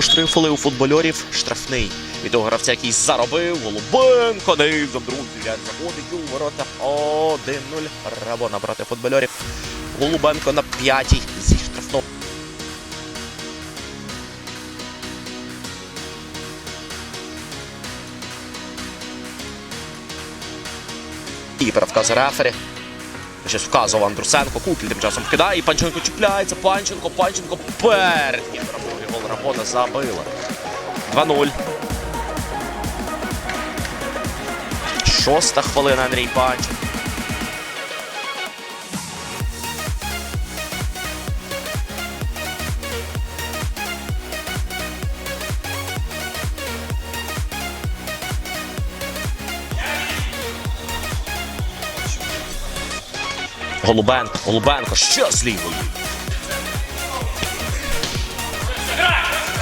Знову у футбольорів. Штрафний від того гравця, який заробив. Голубенко низом, друзі. М'яч заходить у ворота. 1-0. Рабона проти футбольорів. Голубенко на п'ятій зі штрафного. І перевказує рефері. Щось вказував Андрусенко. Кукіль тим часом вкидає. І Панченко чіпляється. Панченко, Панченко перед. Ні, гол Рабона забила. 2-0. Шоста хвилина Андрій Панченко. Голубенко, Голубенко, ще з лівої.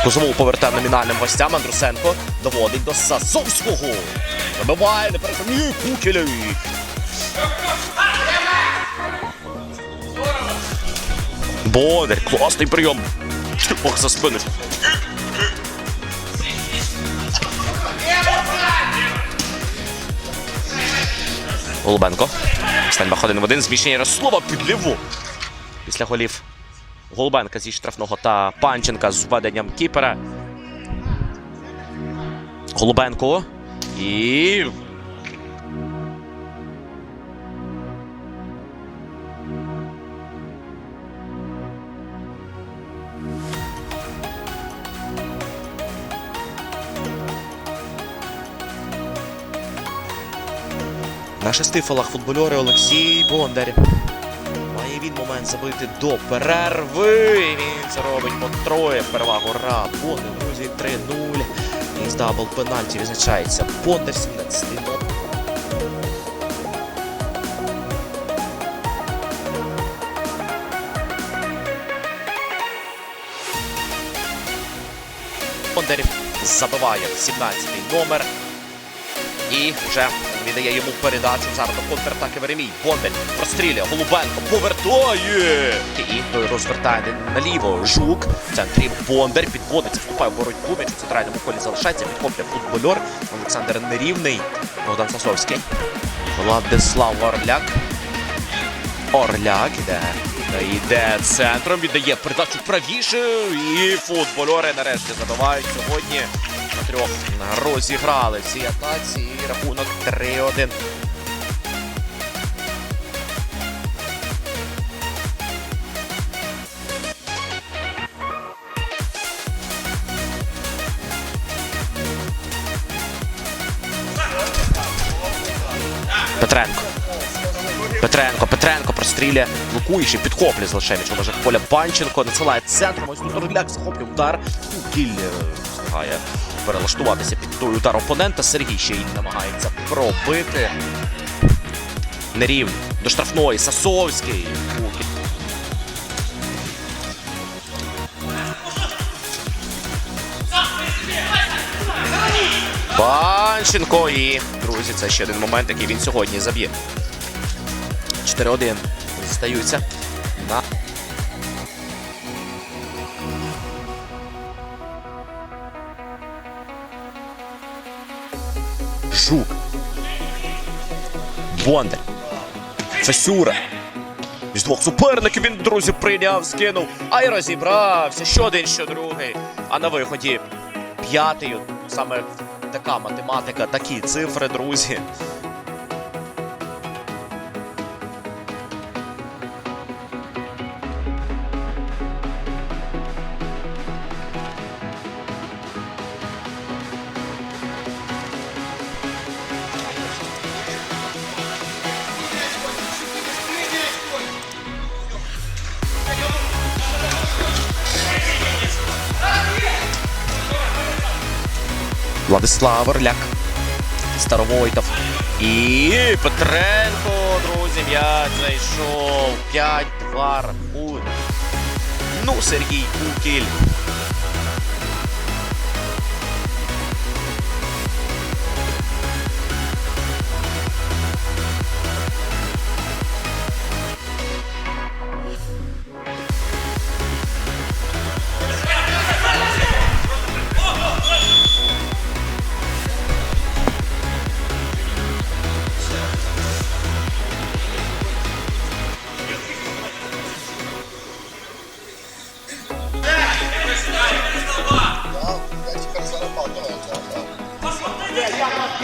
Козовол повертає номінальним гостям. Андрусенко доводить до Сазовського. Вибиває, не переконує Кукілєві. Бодар, класний прийом. Ох, за спину. Голубенко. Стельбах один в один. Зміщення Ярослава під ліву. Після голів Голубенка зі штрафного та Панченка з введенням кіпера. Голубенко. І. На шести фалах футбольори Олексій Бондар. Має він момент забити до перерви. Він це робить по троє. Перевагу Ра. Бондар, друзі, 3-0. І з дабл пенальті відзначається. Бондар 17 номер. Бондарів забиває 17-й номер. І вже віддає йому передачу зараз до контратаки Веремій. Бондар прострілює. Голубенко повертає. І розвертає наліво. Жук. В центрі Бондар підводиться, вступає в боротьбу. М'яч у центральному колі залишається. Підхоплює футбольор. Олександр Нерівний. Богдан Сасовський. Владислав Орляк. Орляк іде. Йде центром, віддає передачу правіше. І футбольори нарешті забивають сьогодні. На трьох розіграли в цій атаці. І рахунок 3-1. Петренко. Петренко, Петренко простріляє блокуючи, підхоплює з лише м'яч у поля Панченко, надсилає центром, ось тут Орляк захоплює удар. Кіль е, встигає перелаштуватися під той удар опонента. Сергій ще й намагається пробити. Нерівний. До штрафної Сасовський. Панченко і, друзі, це ще один момент, який він сьогодні заб'є. 4-1 зостаються на Жук. Бондар. Фесюра. З двох суперників він, друзі, прийняв, скинув, а й розібрався. Що один, що другий. А на виході п'ятий. Саме така математика, такі цифри, друзі. Владислав Орляк. Старовойтов. І Петренко, друзі, м'яч зайшов. 5-2 рахунок. Ну, Сергій Кукіль.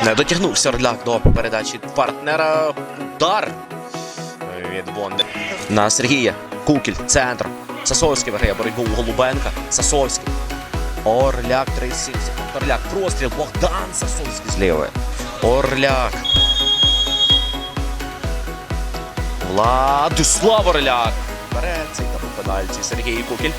Не дотягнувся Орляк до передачі партнера. Удар від Бонди. На Сергія. Кукіль. Центр. Сасовський виграє боротьбу у Голубенка. Сасовський. Орляк 37 секунд. Орляк. Простріл. Богдан Сасовський з лівої. Орляк. Владислав Орляк. Бере цей на пенальті Сергій Кукіль.